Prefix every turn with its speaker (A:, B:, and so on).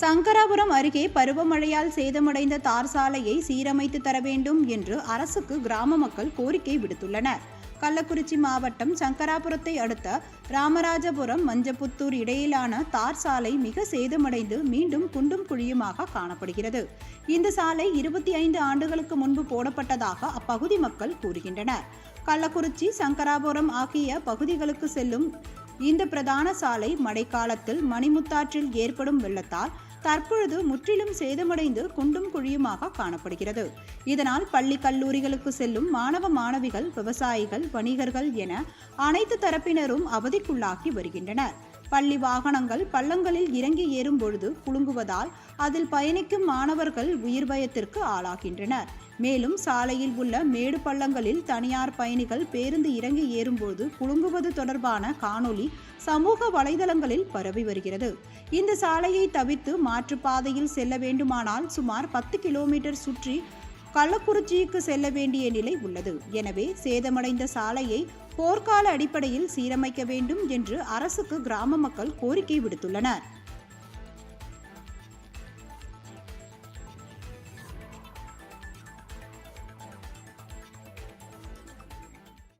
A: சங்கராபுரம் அருகே பருவமழையால் சேதமடைந்த தார் சாலையை சீரமைத்து தர வேண்டும் என்று அரசுக்கு கிராம மக்கள் கோரிக்கை விடுத்துள்ளனர். கள்ளக்குறிச்சி மாவட்டம் சங்கராபுரத்தை அடுத்த ராமராஜபுரம் மஞ்சப்புத்தூர் இடையிலான தார் சாலை மிக சேதமடைந்து மீண்டும் குண்டும் குழியுமாக காணப்படுகிறது. இந்த சாலை இருபத்தி ஐந்து ஆண்டுகளுக்கு முன்பு போடப்பட்டதாக அப்பகுதி மக்கள் கூறுகின்றனர். கள்ளக்குறிச்சி சங்கராபுரம் ஆகிய பகுதிகளுக்கு செல்லும் இந்த பிரதான சாலை மழைக்காலத்தில் மணிமுத்தாற்றில் ஏற்படும் வெள்ளத்தால் தற்பொழுது முற்றிலும் சேதமடைந்து குண்டும் குழியுமாக காணப்படுகிறது. இதனால் பள்ளி கல்லூரிகளுக்கு செல்லும் மாணவ மாணவிகள் விவசாயிகள் வணிகர்கள் என அனைத்து தரப்பினரும் அவதிக்குள்ளாகி வருகின்றனர். பள்ளி வாகனங்கள் பள்ளங்களில் இறங்கி ஏறும் பொழுது குலுங்குவதால் அதில் பயணிக்கும் மாணவர்கள் உயிர் பயத்திற்கு ஆளாகின்றனர். மேலும் சாலையில் உள்ள மேடு பள்ளங்களில் தனியார் பயணிகள் பேருந்து இறங்கி ஏறும்போது குலுங்குவது தொடர்பான காணொளி சமூக வலைதளங்களில் பரவி வருகிறது. இந்த சாலையை தவிர்த்து மாற்றுப்பாதையில் செல்ல வேண்டுமானால் சுமார் பத்து கிலோமீட்டர் சுற்றி கள்ளக்குறிச்சிக்கு செல்ல வேண்டிய நிலை உள்ளது. எனவே சேதமடைந்த சாலையை போர்க்கால அடிப்படையில் சீரமைக்க வேண்டும் என்று அரசுக்கு கிராம மக்கள் கோரிக்கை விடுத்துள்ளனர்.